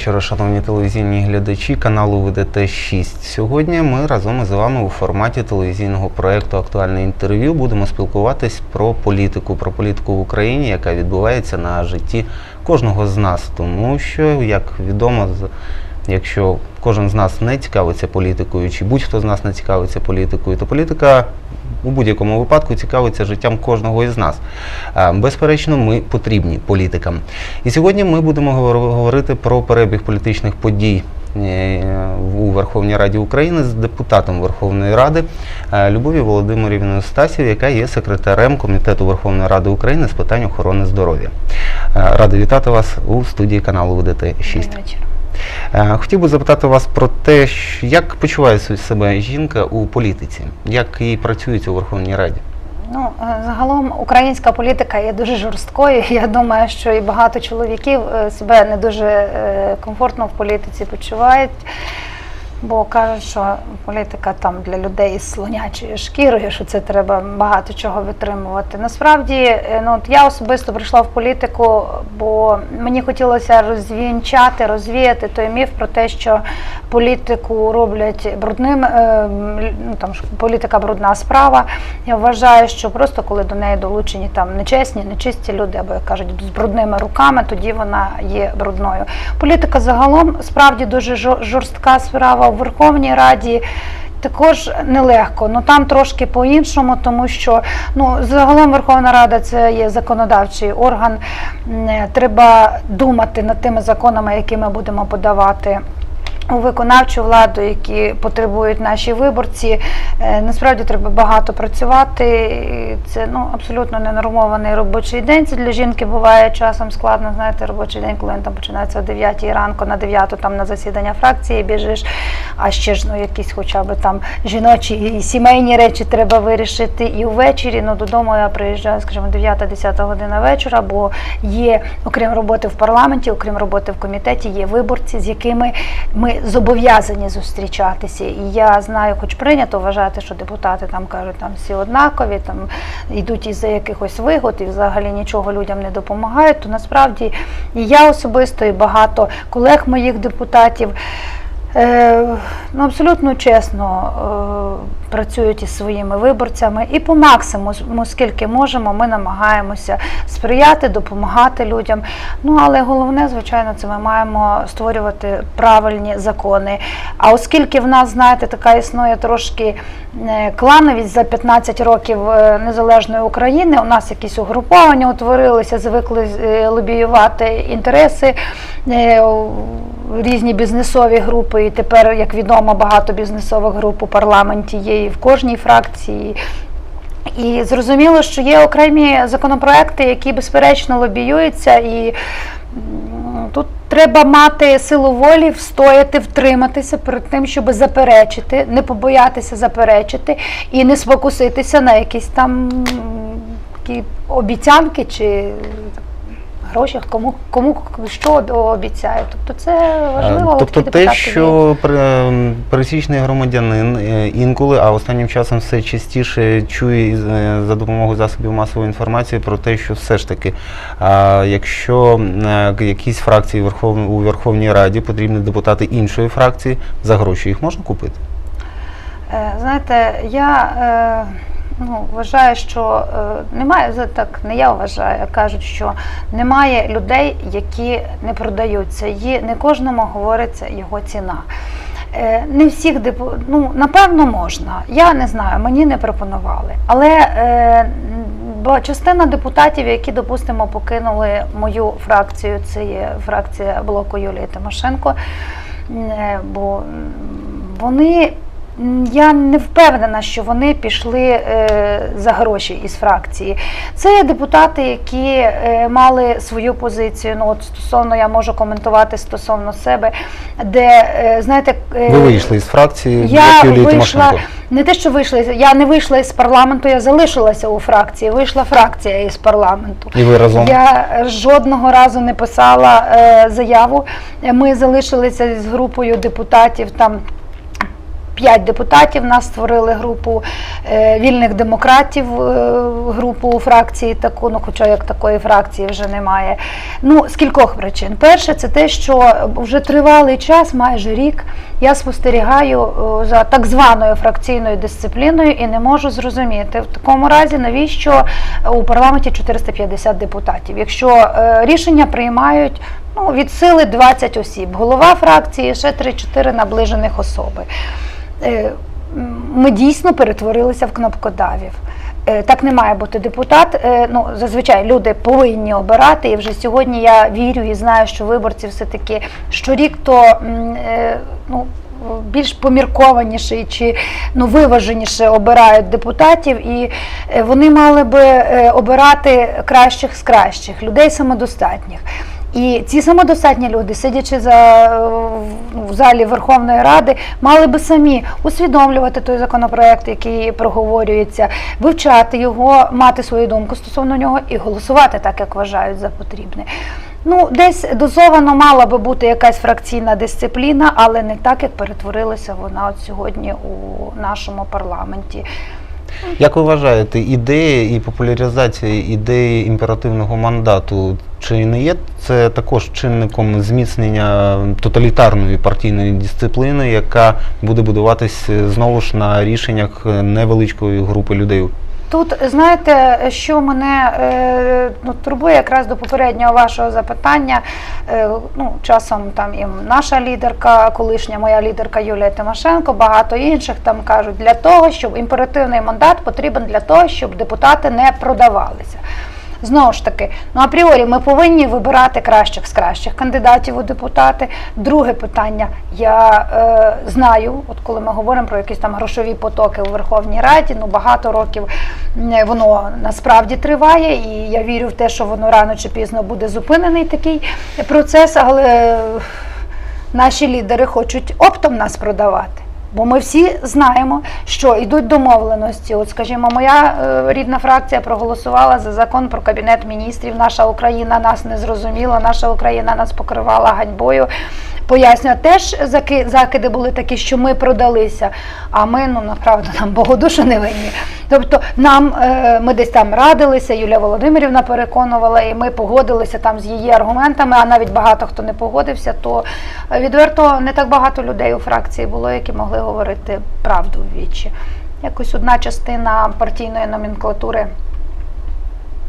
вечора, шановні телевізійні глядачі каналу ВДТ 6. Сьогодні ми разом із вами у форматі телевізійного проєкту Актуальне інтерв'ю будемо спілкуватись про політику, про політику в Україні, яка відбувається на житті кожного з нас. Тому що, як відомо, якщо кожен з нас не цікавиться політикою, чи будь-хто з нас не цікавиться політикою, то політика у будь-якому випадку цікавиться життям кожного із нас. Безперечно, ми потрібні політикам. І сьогодні ми будемо говорити про перебіг політичних подій. е, У Верховній Раді України з депутатом Верховної Ради е, Любові Володимирівною Стасів, яка є секретарем Комітету Верховної Ради України з питань охорони здоров'я. Е, Радий вітати вас у студії каналу ВДТ 6. Е, Хотів би запитати вас про те, як почуває себе жінка у політиці, як їй працюється у Верховній Раді. Ну, е, загалом українська політика є дуже жорсткою. Я думаю, що і багато чоловіків е, себе не дуже комфортно в політиці почувають. Бо кажуть, що політика там для людей із слонячою шкірою, що це треба багато чого витримувати. Насправді, е, ну от я особисто прийшла в політику, бо мені хотілося розвінчати, розвіяти той міф про те, що політику роблять брудним, е, ну там політика брудна справа. Я вважаю, що просто коли до неї долучені там нечесні, нечисті люди, або як кажуть, з брудними руками, тоді вона є брудною. Політика загалом справді дуже жорстка справа у Верховній Раді. Також нелегко, ну там трошки по-іншому, тому що ну загалом Верховна Рада це є законодавчий орган. Е, Треба думати над тими законами, які ми будемо подавати. У виконавчу владу, які потребують наші виборці, Е, насправді треба багато працювати. Це ну абсолютно ненормований робочий день. Це для жінки буває часом складно. Знаєте, робочий день, коли він там починається о 9 ранку, на 9 там на засідання фракції біжиш. А ще ж ну якісь, хоча б там жіночі і сімейні речі треба вирішити. І ввечері ну додому я приїжджаю, скажімо, 9-10 година вечора, бо є, окрім роботи в парламенті, окрім роботи в комітеті, є виборці, з якими ми зобов'язані зустрічатися. І я знаю, хоч прийнято вважати, що депутати там кажуть, там всі однакові, там йдуть із-за якихось вигод і взагалі нічого людям не допомагають. То насправді і я особисто, і багато колег моїх депутатів. Е, ну, абсолютно чесно е, працюють із своїми виборцями і по максимуму, скільки можемо, ми намагаємося сприяти, допомагати людям. Ну але головне, звичайно, це ми маємо створювати правильні закони. А оскільки в нас, знаєте, така існує трошки е, клановість за 15 років е, незалежної України, у нас якісь угруповання утворилися, звикли лобіювати інтереси. е, різні бізнесові групи, і тепер, як відомо, багато бізнесових груп у парламенті є і в кожній фракції. І зрозуміло, що є окремі законопроекти, які безперечно лобіюються, і тут треба мати силу волі, встояти, втриматися перед тим, щоб заперечити, не побоятися заперечити і не спокуситися на якісь там такі обіцянки чи гроші, кому кому що обіцяють. Тобто це важливо. Е, Тобто те, що ем, пересічний громадянин е, інколи, а останнім часом все частіше чує е, за допомогою засобів масової інформації про те, що все ж таки, якщо якісь фракції у Верховній Раді потрібні депутати іншої фракції, за гроші їх можна купити? Знаєте, я ну, вважаю, що е, немає так, не я вважаю, кажуть, що немає людей, які не продаються. Є, не кожному говориться його ціна. Е, Не всіх ну напевно можна. Я не знаю, мені не пропонували. Але е, бо частина депутатів, які, допустимо, покинули мою фракцію, це є фракція блоку Юлії Тимошенко, е, бо вони. Я не впевнена, що вони пішли е, за гроші із фракції. Це депутати, які е, мали свою позицію. Ну от стосовно я можу коментувати стосовно себе, де е, знаєте, Ви вийшли із фракції я вийшла Тимошенко. не те, що вийшла, я не вийшла із парламенту, я залишилася у фракції. Вийшла фракція із парламенту. І ви разом. Я жодного разу не писала заяву. Ми залишилися з групою депутатів там. П'ять депутатів. Нас створили групу е, вільних демократів, е, групу фракції таку, ну хоча як такої фракції вже немає. Ну, з кількох причин. Перше, це те, що вже тривалий час, майже рік, я спостерігаю е, за так званою фракційною дисципліною і не можу зрозуміти в такому разі, навіщо у парламенті 450 депутатів. Якщо рішення приймають ну, від сили 20 осіб, голова фракції, ще 3-4 наближених особи. Е, Ми дійсно перетворилися в кнопкодавів. Е, Так не має бути депутат. Е, Ну зазвичай люди повинні обирати. І вже сьогодні я вірю і знаю, що виборці все таки щорік то ну. Більш поміркованіше чи ну виваженіше обирають депутатів, і вони мали би обирати кращих з кращих людей самодостатніх. І ці самодостатні люди, сидячи за в- в залі Верховної Ради, мали би самі усвідомлювати той законопроект, який проговорюється, вивчати його, мати свою думку стосовно нього і голосувати так, як вважають за потрібне. Ну, десь дозовано мала би бути якась фракційна дисципліна, але не так, як перетворилася вона от сьогодні у нашому парламенті. Як ви вважаєте, ідея і популяризація ідеї імперативного мандату чи не є це також чинником зміцнення тоталітарної партійної дисципліни, яка буде будуватись знову ж на рішеннях невеличкої групи людей? Тут знаєте, що мене е, ну, турбує якраз до попереднього вашого запитання. Е, ну, часом там і наша лідерка, колишня моя лідерка Юлія Тимошенко, багато інших там кажуть, для того, щоб імперативний мандат потрібен для того, щоб депутати не продавалися. Знову ж таки, ну апріорі ми повинні вибирати кращих з кращих кандидатів у депутати. Друге питання. Я е, знаю, от коли ми говоримо про якісь там грошові потоки у Верховній Раді, ну багато років воно насправді триває, і я вірю в те, що воно рано чи пізно буде зупинений такий процес, але е, наші лідери хочуть оптом нас продавати. Бо ми всі знаємо, що йдуть домовленості. От, скажімо, моя е, рідна фракція проголосувала за закон про кабінет міністрів. Наша Україна нас не зрозуміла, наша Україна нас покривала ганьбою. Пояснюю, теж заки- закиди були такі, що ми продалися, а ми ну направду нам Богодушу не винні. Тобто нам е, ми десь там радилися, Юлія Володимирівна переконувала, і ми погодилися там з її аргументами, а навіть багато хто не погодився, то відверто не так багато людей у фракції було, які могли говорити правду в вічі. Якось одна частина партійної номенклатури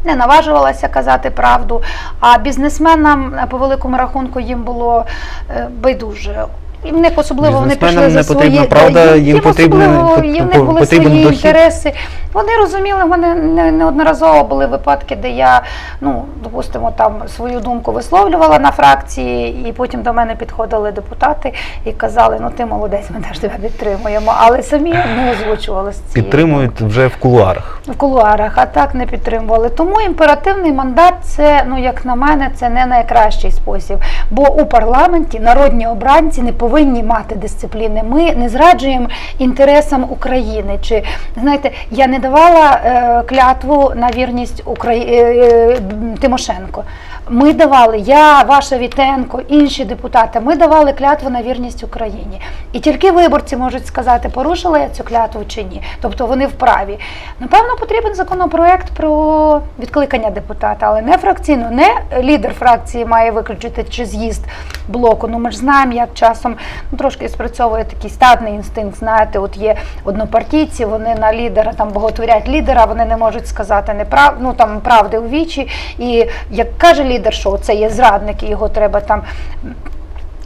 не наважувалася казати правду, а бізнесменам е, по великому рахунку їм було е, байдуже. І в них особливо вони пішли не за потрібна свої правда, їм потрібен- особливо, в них були потрібен свої дохід. інтереси. Вони розуміли, в мене не- неодноразово були випадки, де я, ну, допустимо, там свою думку висловлювала на фракції, і потім до мене підходили депутати і казали, ну ти молодець, ми теж тебе підтримуємо. Але самі не озвучували з цієї Підтримують вже в кулуарах. в кулуарах, а так не підтримували. Тому імперативний мандат це, ну як на мене, це не найкращий спосіб. Бо у парламенті народні обранці не повинні мати дисципліни. Ми не зраджуємо інтересам України. Чи знаєте, я не давала е, клятву на вірність Украї... е, е, Тимошенко. Ми давали, я, ваша Вітенко, інші депутати, ми давали клятву на вірність Україні. І тільки виборці можуть сказати, порушила я цю клятву чи ні. Тобто вони вправі. Напевно, потрібен законопроект про відкликання депутата, але не фракційно, не лідер фракції має виключити чи з'їзд блоку. Ну ми ж знаємо, як часом ну, трошки спрацьовує такий стадний інстинкт. Знаєте, от є однопартійці, вони на лідера там боготворять лідера, вони не можуть сказати неправ... ну, там, правди у вічі. І як каже лідер, що це є зрадник, і його треба там.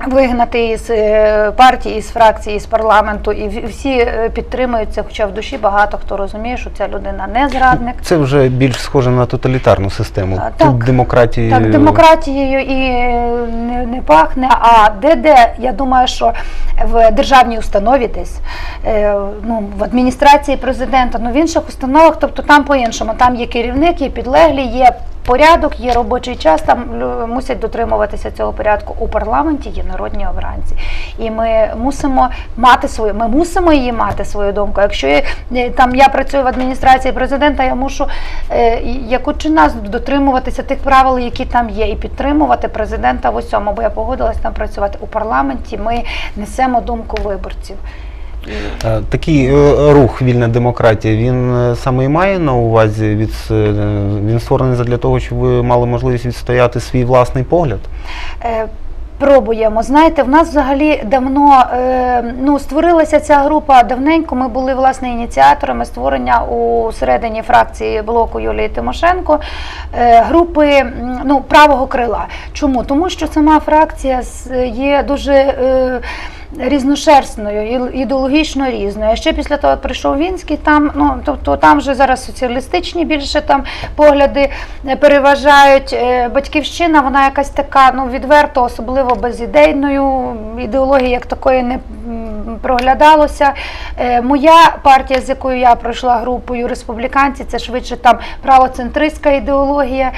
Вигнати із е, партії, із фракції, із парламенту, і всі е, підтримують це, хоча в душі багато хто розуміє, що ця людина не зрадник. Це вже більш схоже на тоталітарну систему. А, Тут так. демократії Так, демократією і е, не, не пахне. А де-де, я думаю, що в державній установі десь, ну, в адміністрації президента, ну в інших установах, тобто там по-іншому, там є керівник, є підлеглі, є порядок, є робочий час, там мусять дотримуватися цього порядку. У парламенті є народні обранці. І ми мусимо мати свою, ми мусимо її мати свою думку. Якщо я, е, там я працюю в адміністрації президента, я мушу е, як учи нас дотримуватися тих правил, які там є, і підтримувати президента в усьому, бо я погодилась там працювати у парламенті. Ми несемо думку виборців. Е, Такий е, рух вільна демократія, він е, саме і має на увазі від він створений для того, щоб ви мали можливість відстояти свій власний погляд. Пробуємо. Знаєте, в нас взагалі давно е, ну, створилася ця група давненько. Ми були власне ініціаторами створення у середині фракції блоку Юлії Тимошенко е, групи ну, правого крила. Чому? Тому що сама фракція є дуже. Е, Різношерстною, ідеологічно різною. А ще після того, прийшов Вінський, там ну тобто там вже зараз соціалістичні більше там погляди е, переважають. Е, Батьківщина, вона якась така, ну відверто, особливо безідейною. Ідеології як такої не проглядалося. Е, Моя партія, з якою я пройшла групою республіканці, це швидше там правоцентристська ідеологія.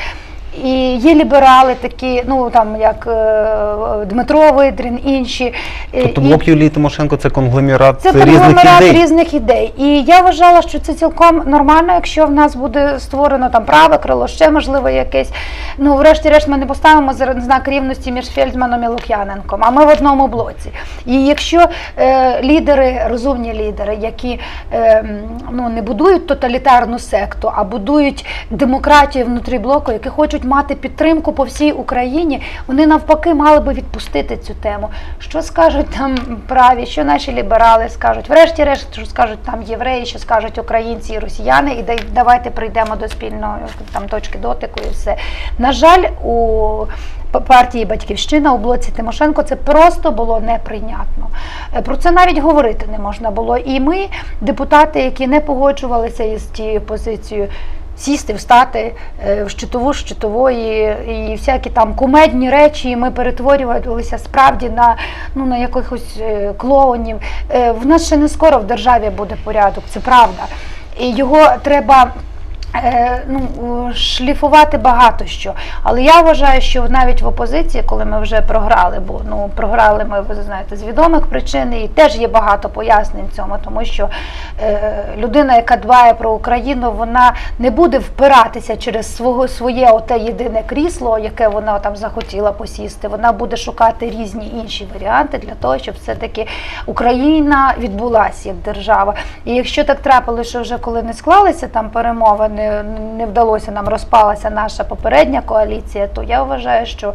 І є ліберали такі, ну там як е, Дмитро Видрін, інші. Е, Тобто блок Юлії Тимошенко це конгломерат це різних конгломерат ідей. різних ідей. І я вважала, що це цілком нормально, якщо в нас буде створено там праве крило, ще можливо якесь. Ну, врешті-решт, ми не поставимо знак рівності між Фельдманом і Лук'яненком, а ми в одному блоці. І якщо е, лідери, розумні лідери, які е, ну, не будують тоталітарну секту, а будують демократію внутрі блоку, які хочуть мати підтримку по всій Україні, вони навпаки мали би відпустити цю тему. Що скажуть там праві, що наші ліберали скажуть, врешті-решт, що скажуть там євреї, що скажуть українці і росіяни, і давайте прийдемо до спільної там точки дотику і все. На жаль, у партії Батьківщина у блоці Тимошенко це просто було неприйнятно. Е, Про це навіть говорити не можна було. І ми, депутати, які не погоджувалися із тією позицією. Сісти, встати е, в щитову щитової і всякі там кумедні речі. І Ми перетворювалися справді на ну на якихось е, клоунів. Е, В нас ще не скоро в державі буде порядок, це правда. І його треба ну, е, шліфувати багато що. Але я вважаю, що навіть в опозиції, коли ми вже програли, бо ну програли ми, ви знаєте, з відомих причин, і теж є багато пояснень цьому, тому що е, людина, яка дбає про Україну, вона не буде впиратися через свого своє оте єдине крісло, яке вона там захотіла посісти. Вона буде шукати різні інші варіанти для того, щоб все-таки Україна відбулася як держава. І якщо так трапилося, що вже коли не склалися там перемовини, не вдалося нам розпалася наша попередня коаліція, то я вважаю, що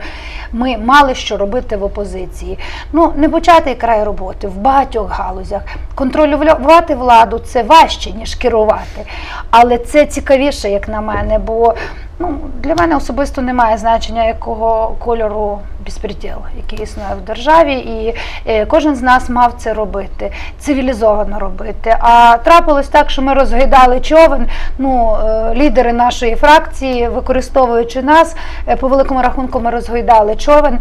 ми мали що робити в опозиції. Ну не початий край роботи в багатьох галузях. Контролювати владу це важче ніж керувати, але це цікавіше, як на мене, бо ну для мене особисто немає значення якого кольору безпреділ, який існує в державі, і е, кожен з нас мав це робити, цивілізовано робити. А трапилось так, що ми розгайдали човен. Ну, е, лідери нашої фракції, використовуючи нас, е, по великому рахунку, ми розгойдали човен.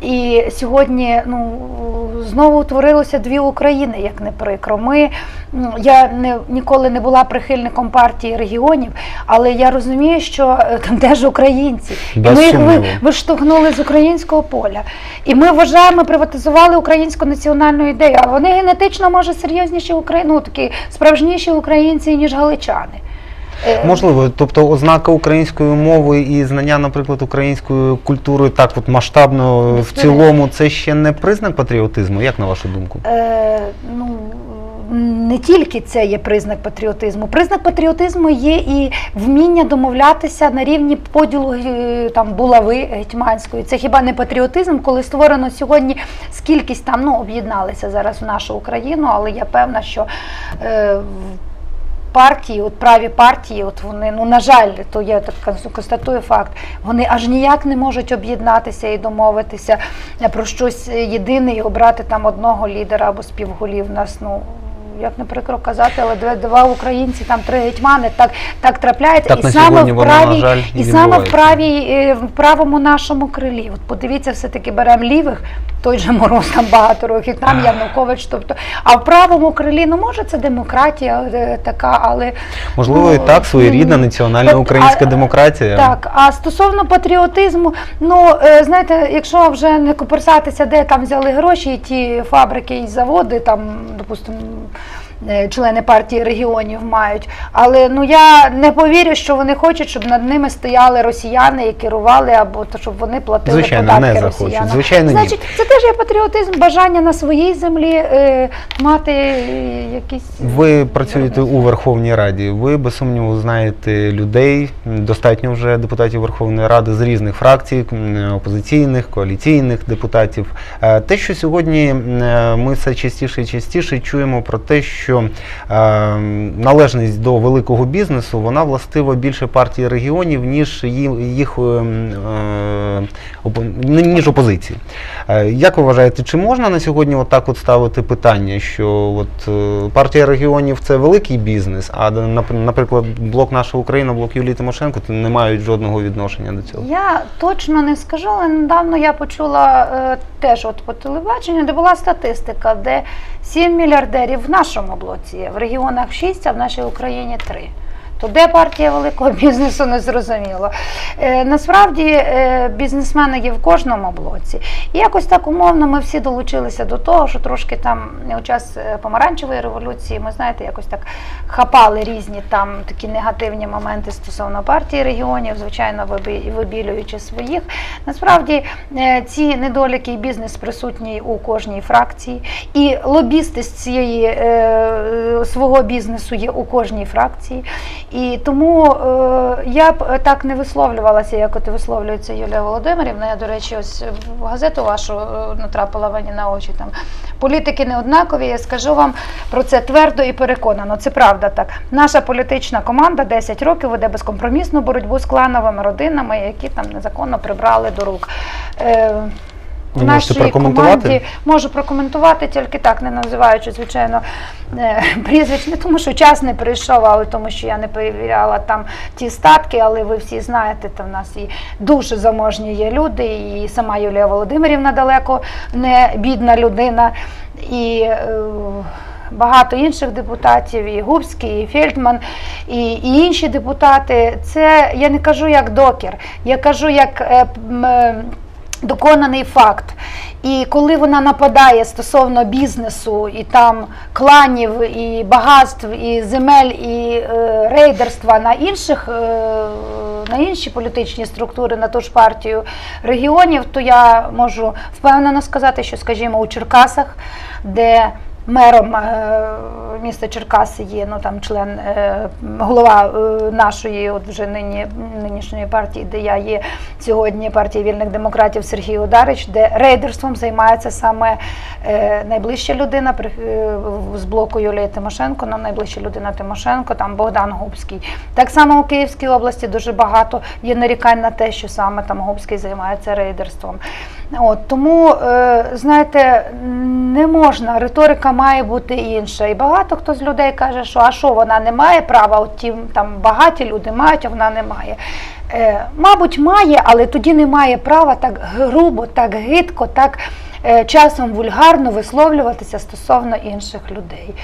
І сьогодні ну, знову утворилося дві України, як не прикро. Ми, я не, ніколи не була прихильником партії регіонів, але я розумію, що там теж українці. І ми їх ви, виштовхнули з українського поля. І ми вважаємо, приватизували українську національну ідею. А вони генетично, може, серйозніші Украї... ну, такі справжніші українці, ніж галичани. Е, Можливо, тобто ознака української мови і знання, наприклад, української культури так от масштабно в цілому, це ще не признак патріотизму, як на вашу думку? Е, ну, не тільки це є признак патріотизму. Признак патріотизму є і вміння домовлятися на рівні поділу е, там булави гетьманської. Це хіба не патріотизм, коли створено сьогодні скількись там ну об'єдналися зараз в нашу Україну, але я певна, що е, партії, от праві партії, от вони, ну на жаль, то я так констатую факт, вони аж ніяк не можуть об'єднатися і домовитися е, про щось єдине і обрати там одного лідера або співголів. Нас ну. Як не прикро казати, але два, українці, там три гетьмани, так, так трапляється. Так і саме в правій, жаль, і і саме в правій, в правому нашому крилі. От подивіться, все-таки беремо лівих, той же Мороз там багато років, там Янукович. Тобто, а в правому крилі, ну може це демократія е, така, але Можливо, і ну, так своєрідна національна українська а, демократія. Так, а стосовно патріотизму, ну е, знаєте, якщо вже не коперсатися, де там взяли гроші, і ті фабрики і заводи, там, допустимо, члени партії регіонів мають. Але ну я не повірю, що вони хочуть, щоб над ними стояли росіяни і керували, або то щоб вони платили Звичайно, податки не захочуть. росіянам. Звичайно, ні. Значить, це теж є патріотизм, бажання на своїй землі е, мати е, якісь Ви працюєте у Верховній Раді. Ви без сумніву знаєте людей. Достатньо вже депутатів Верховної Ради з різних фракцій, опозиційних, коаліційних депутатів. Е, Те, що сьогодні е, ми все частіше і частіше чуємо про те, що е, належність до великого бізнесу вона властива більше партії регіонів, ніж їх е, е, ніж опозиції. Як ви вважаєте, чи можна на сьогодні отак от ставити питання, що от партія регіонів це великий бізнес, а нап- наприклад, блок наша Україна, блок Юлії Тимошенко не мають жодного відношення до цього? Я точно не скажу, але недавно я почула е, теж от по телебаченню, де була статистика, де 7 мільярдерів в нашому блоці в регіонах 6, а в нашій Україні 3. То де партія великого бізнесу не зрозуміло. Е, насправді е, бізнесмени є в кожному блоці. І якось так умовно ми всі долучилися до того, що трошки там у час е, помаранчевої революції ми знаєте, якось так хапали різні там такі негативні моменти стосовно партії регіонів, звичайно, вибілюючи своїх. Насправді е, ці недоліки і бізнес присутній у кожній фракції, і лобісти з цієї е, свого бізнесу є у кожній фракції. І тому е, я б е, так не висловлювалася, як от висловлюється Юлія Володимирівна. Я, до речі, ось в газету вашу е, натрапила мені на очі. Там політики не однакові. Я скажу вам про це твердо і переконано. Це правда так. Наша політична команда 10 років веде безкомпромісну боротьбу з клановими родинами, які там незаконно прибрали до рук. Е, Ви можете нашій прокоментувати? команді можу прокоментувати тільки так, не називаючи, звичайно, е, прізвищ, не тому, що час не прийшов, але тому, що я не перевіряла там ті статки, але ви всі знаєте, там в нас і дуже заможні є люди, і сама Юлія Володимирівна далеко не бідна людина. І е, Багато інших депутатів, і Губський, і Фельдман, і, і інші депутати. Це я не кажу як докір, я кажу як е, е, доконаний факт. І коли вона нападає стосовно бізнесу, і там кланів, і багатств, і земель, і е, рейдерства на інших, е, на інші політичні структури, на ту ж партію регіонів, то я можу впевнено сказати, що, скажімо, у Черкасах, де мером е, міста Черкаси є ну там член е, голова е, нашої, от вже нині нинішньої партії, де я є сьогодні партії вільних демократів Сергій Ударич, де рейдерством займається саме найближча людина з блоку Юлії Тимошенко, нам найближча людина Тимошенко, там Богдан Губський. Так само у Київській області дуже багато є нарікань на те, що саме там Губський займається рейдерством. От тому, знаєте, не можна, риторика має бути інша. І багато хто з людей каже, що а що вона не має права, от ті там багаті люди мають, а вона не має. Е, мабуть, має, але тоді не має права так грубо, так гидко, так е, часом вульгарно висловлюватися стосовно інших людей.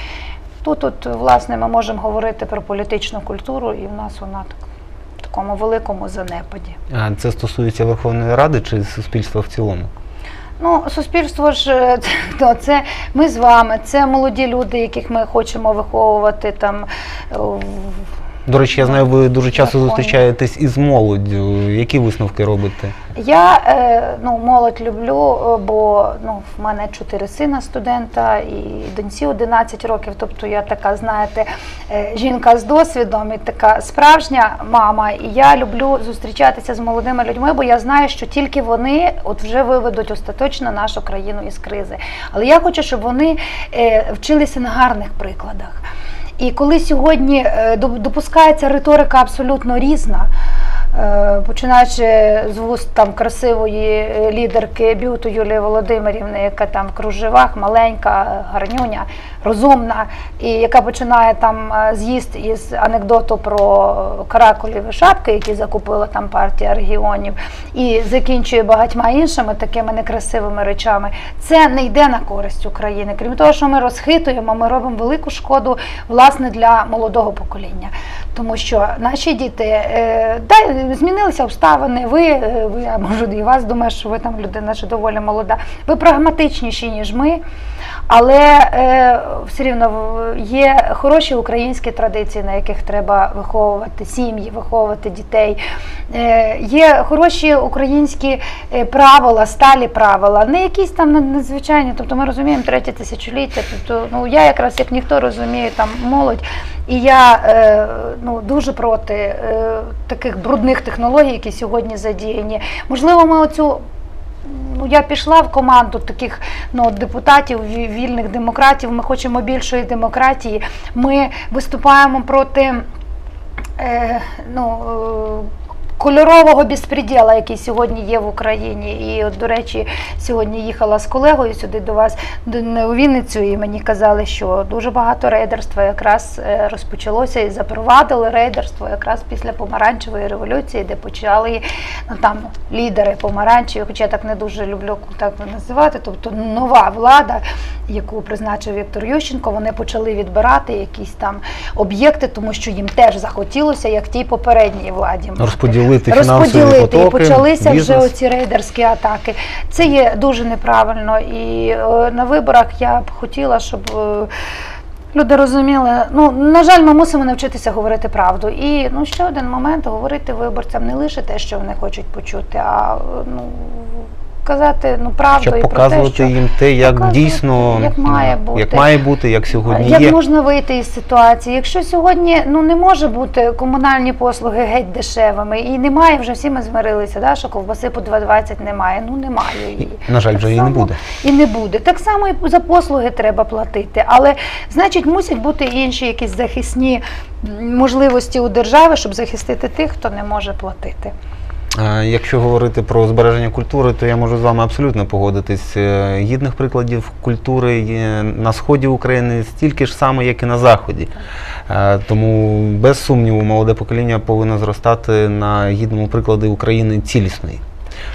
Тут, от, власне, ми можемо говорити про політичну культуру, і в нас вона так, такому великому занепаді. А Це стосується Верховної Ради чи суспільства в цілому? Ну, суспільство ж е, то це ми з вами, це молоді люди, яких ми хочемо виховувати там. До речі, я знаю, ви дуже часто зустрічаєтесь із молоддю. Які висновки робите? Я е, ну, молодь люблю, е, бо ну, в мене чотири сина студента і доньці 11 років. Тобто я така, знаєте, е, жінка з досвідом і така справжня мама. І я люблю зустрічатися з молодими людьми, бо я знаю, що тільки вони от вже виведуть остаточно нашу країну із кризи. Але я хочу, щоб вони е, вчилися на гарних прикладах. І коли сьогодні е, допускається риторика абсолютно різна, починаючи з вуст там красивої е, лідерки бюту Юлії Володимирівни, яка там в кружевах, маленька, е, гарнюня, розумна, і яка починає там е, з'їзд із анекдоту про каракуліві шапки, які закупила там партія регіонів, і закінчує багатьма іншими такими некрасивими речами. Це не йде на користь України. Крім того, що ми розхитуємо, ми робимо велику шкоду власне для молодого покоління. Тому що наші діти е, да, змінилися обставини. Ви, е, ви я можу і вас думаю, що ви там людина ще доволі молода. Ви прагматичніші, ніж ми. Але е, все рівно є хороші українські традиції, на яких треба виховувати сім'ї, виховувати дітей. Е, є хороші українські е, правила, сталі правила, не якісь там надзвичайні. Тобто ми розуміємо третє тисячоліття. Тобто, ну я якраз як ніхто розумію там молодь, і я е, ну, дуже проти е, таких брудних технологій, які сьогодні задіяні. Можливо, ми оцю Ну, я пішла в команду таких ну, депутатів, вільних демократів. Ми хочемо більшої демократії. Ми виступаємо проти е, ну, е, кольорового безпреділа, який сьогодні є в Україні. І, от, до речі, сьогодні їхала з колегою сюди до вас у Вінницю, і мені казали, що дуже багато рейдерства якраз е, розпочалося і запровадили рейдерство якраз після помаранчевої революції, де почали ну, там лідери помаранчеві, хоча я так не дуже люблю так називати, тобто нова влада, яку призначив Віктор Ющенко, вони почали відбирати якісь там об'єкти, тому що їм теж захотілося, як тій попередній владі. мати. Розподілити фінансові потоки, і почалися бізнес. вже оці рейдерські атаки. Це є дуже неправильно. І е, на виборах я б хотіла, щоб. е, Люди розуміли, ну на жаль, ми мусимо навчитися говорити правду. І ну ще один момент говорити виборцям не лише те, що вони хочуть почути, а ну казати ну правду Щоб і показувати про те, що їм те, як показувати, дійсно як має е, бути. як має бути, як сьогодні як є. можна вийти із ситуації. Якщо сьогодні ну не може бути комунальні послуги геть дешевими, і немає вже всі ми змирилися, да, що ковбаси по 2,20 немає. Ну немає її. На жаль, Так вже і не буде. І не буде. Так само і за послуги треба платити. Але значить мусять бути інші якісь захисні можливості у держави, щоб захистити тих, хто не може платити. Якщо говорити про збереження культури, то я можу з вами абсолютно погодитись. Е, Гідних прикладів культури є на сході України стільки ж саме, як і на заході. Е, Тому без сумніву молоде покоління повинно зростати на гідному прикладі України цілісної.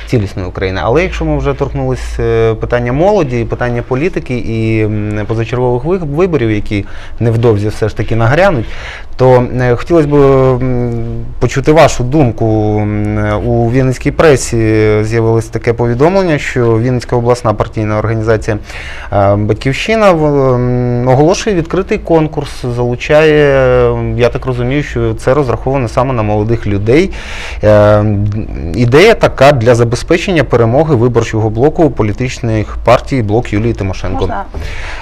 Цілісної України. Але якщо ми вже торкнулися е, питання молоді, питання політики і позачергових виборів, які невдовзі все ж таки нагрянуть, то е, хотілося б почути вашу думку. У Вінницькій пресі з'явилось таке повідомлення, що Вінницька обласна партійна організація е, Батьківщина оголошує відкритий конкурс, залучає, я так розумію, що це розраховано саме на молодих людей. Ідея така для забезпечення перемоги виборчого блоку політичних партій блок Юлії Тимошенко. Можна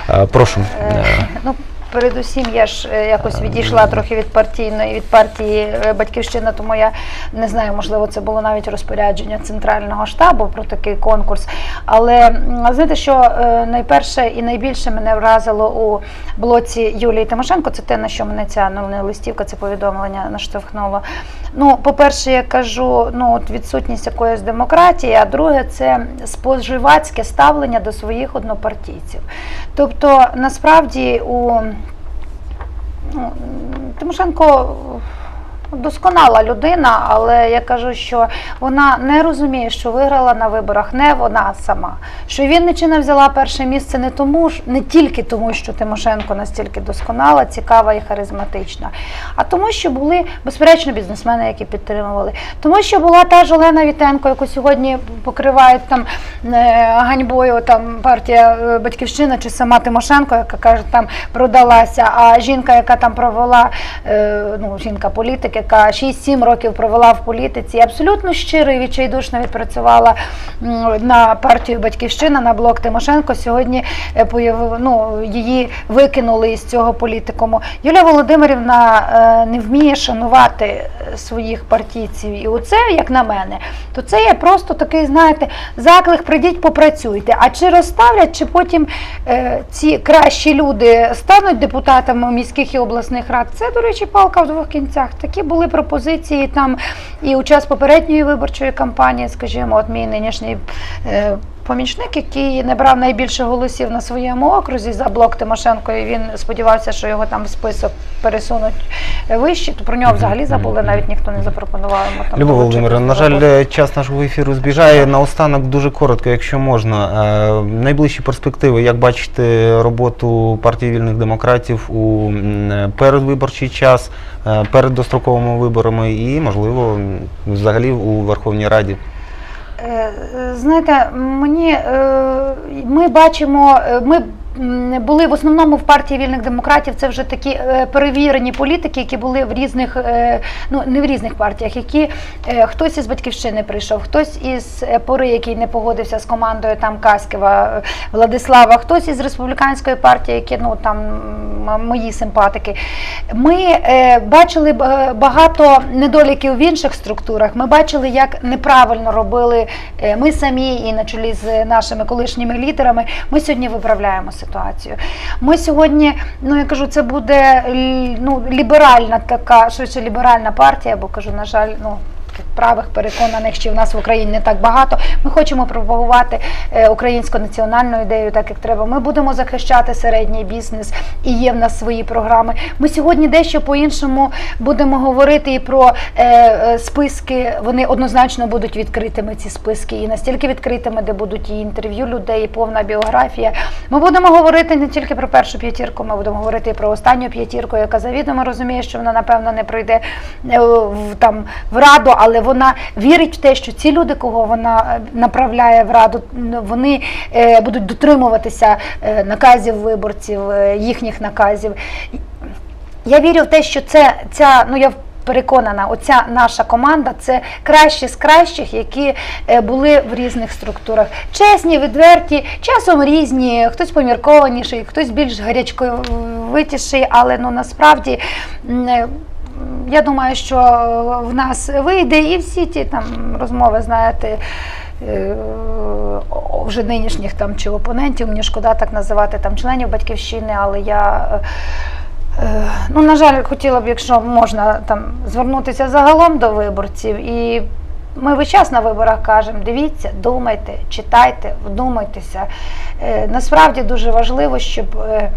Е, Прошу. Е, Е, Ну, передусім, я ж е, якось відійшла трохи від партійної від партії е, Батьківщина, тому я не знаю, можливо, це було навіть розпорядження центрального штабу про такий конкурс. Але знаєте, що е, найперше і найбільше мене вразило у блоці Юлії Тимошенко, це те, на що мене ця ну, не листівка, це повідомлення наштовхнуло. Ну, по-перше, я кажу, ну от відсутність якоїсь демократії, а друге, це споживацьке ставлення до своїх однопартійців. Тобто, насправді у Тимошенко досконала людина, але я кажу, що вона не розуміє, що виграла на виборах не вона сама. Що Вінниччина взяла перше місце не тому не тільки тому, що Тимошенко настільки досконала, цікава і харизматична, а тому, що були безперечно бізнесмени, які підтримували. Тому що була та ж Олена Вітенко, яку сьогодні покривають там е, ганьбою там партія е, Батьківщина чи сама Тимошенко, яка каже, там продалася. А жінка, яка там провела, е, ну жінка політик, яка 6-7 років провела в політиці, абсолютно щиро і відчайдушно відпрацювала на партію Батьківщина, на блок Тимошенко. Сьогодні е, ну, її викинули із цього політикуму. Юлія Володимирівна е, не вміє шанувати е, своїх партійців. І оце, як на мене, то це є просто такий, знаєте, заклик, прийдіть, попрацюйте. А чи розставлять, чи потім ці кращі люди стануть депутатами міських і обласних рад? Це, до речі, палка в двох кінцях. Такі були пропозиції там і у час попередньої виборчої кампанії, скажімо, от мій нинішній. Помічник, який не брав найбільше голосів на своєму окрузі за блок Тимошенко, і він сподівався, що його там в список пересунуть вище, то про нього взагалі забули, навіть ніхто не запропонував йому там. Любов долучитись на жаль, час нашого ефіру збіжає. Наостанок дуже коротко, якщо можна. Е, Найближчі перспективи, як бачите роботу партії вільних демократів у передвиборчий час, е, перед достроковими виборами і, можливо, взагалі у Верховній Раді. Е, е, Знаєте, мені е, ми бачимо, ми були в основному в партії вільних демократів. Це вже такі е, перевірені політики, які були в різних, е, ну не в різних партіях, які е, хтось із батьківщини прийшов, хтось із пори, який не погодився з командою там Каськіва е, Владислава, хтось із республіканської партії, які ну там мої симпатики. Ми бачили багато недоліків в інших структурах. Ми бачили, як неправильно робили ми самі і на чолі з нашими колишніми лідерами. Ми сьогодні виправляємо ситуацію. Ми сьогодні, ну я кажу, це буде ну, ліберальна така, швидше ліберальна партія, бо кажу, на жаль, ну. Правих переконаних, що в нас в Україні не так багато. Ми хочемо пропагувати е, українську національну ідею, так як треба. Ми будемо захищати середній бізнес, і є в нас свої програми. Ми сьогодні дещо по-іншому будемо говорити і про е, е, списки. Вони однозначно будуть відкритими, ці списки, і настільки відкритими, де будуть і інтерв'ю людей, і повна біографія. Ми будемо говорити не тільки про першу п'ятірку, ми будемо говорити і про останню п'ятірку, яка завідомо розуміє, що вона напевно не пройде в там в раду, але вона вірить в те, що ці люди, кого вона е, направляє в раду, вони е, будуть дотримуватися е, наказів виборців, їхніх наказів. Я вірю в те, що це ця, ну я переконана, оця наша команда це кращі з кращих, які були в різних структурах. Чесні, відверті, часом різні, хтось поміркованіший, хтось більш гарячковитіший, але ну насправді. Я думаю, що в нас вийде і всі ті там розмови, знаєте, е, вже нинішніх там чи опонентів, мені шкода так називати там членів батьківщини, але я. Е, Ну, на жаль, хотіла б, якщо можна там звернутися загалом до виборців. І ми весь час на виборах кажемо: дивіться, думайте, читайте, вдумайтеся. Е, Насправді дуже важливо, щоб е,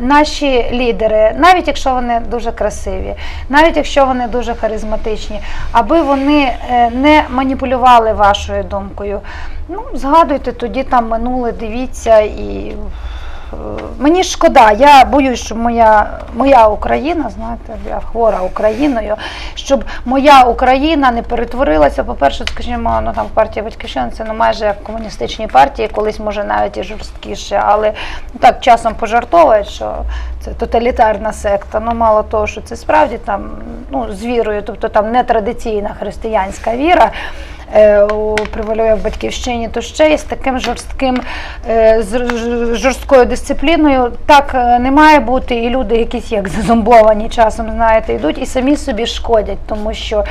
наші лідери, навіть якщо вони дуже красиві, навіть якщо вони дуже харизматичні, аби вони е, не маніпулювали вашою думкою. Ну, згадуйте тоді там минуле, дивіться і. Мені шкода, я боюсь, що моя, моя Україна, знаєте, я хвора Україною, щоб моя Україна не перетворилася. По-перше, скажімо, ну там партія Батьківщина це ну, майже як комуністичні партії, колись може навіть і жорсткіше, але ну, так часом пожартовують, що це тоталітарна секта. Ну мало того, що це справді там ну, з вірою, тобто там не традиційна християнська віра превалює в батьківщині, то ще й з таким жорстким, е, жорсткою дисципліною так е, не має бути. І люди якісь як зазомбовані часом, знаєте, йдуть і самі собі шкодять, тому що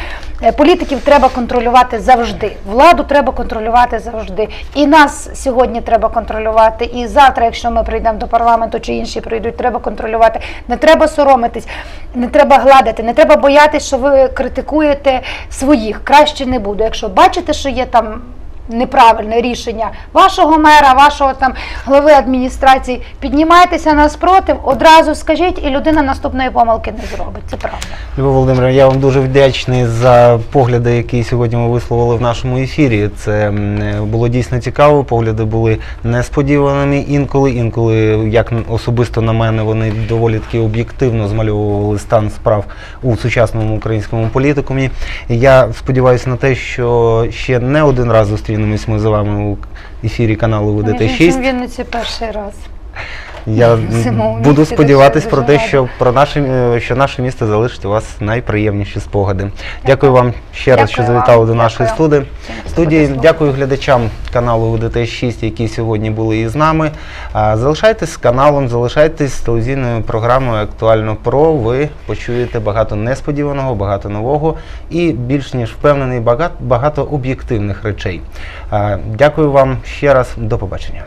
е, політиків треба контролювати завжди. Владу треба контролювати завжди. І нас сьогодні треба контролювати. І завтра, якщо ми прийдемо до парламенту чи інші прийдуть, треба контролювати. Не треба соромитись, не треба гладити, не треба боятися, що ви критикуєте своїх. Краще не буду. Якщо бачите, що є там. Неправильне рішення вашого мера, вашого там голови адміністрації. Піднімайтеся на спротив, одразу скажіть, і людина наступної помилки не зробить. Це правда. Любов Володимирівна, я вам дуже вдячний за погляди, які сьогодні ми висловили в нашому ефірі. Це було дійсно цікаво. Погляди були несподіваними інколи. Інколи, як особисто на мене, вони доволі таки об'єктивно змальовували стан справ у сучасному українському політикумі. Я сподіваюся на те, що ще не один раз зустрінемось ми з вами у ефірі каналу Між ВДТ іншим, 6 в Вінниці перший раз. Я буду сподіватись дуже про те, що про наше е, що наше місто залишить у вас найприємніші спогади. Дякую вам ще раз, що завітали вам. до нашої студії. Студії дякую глядачам каналу УДТ 6, які сьогодні були із нами. Залишайтесь з каналом, залишайтесь з телевізійною програмою Актуально Про. Ви почуєте багато несподіваного, багато нового і більш ніж впевнений багато, багато об'єктивних речей. Дякую вам ще раз. До побачення.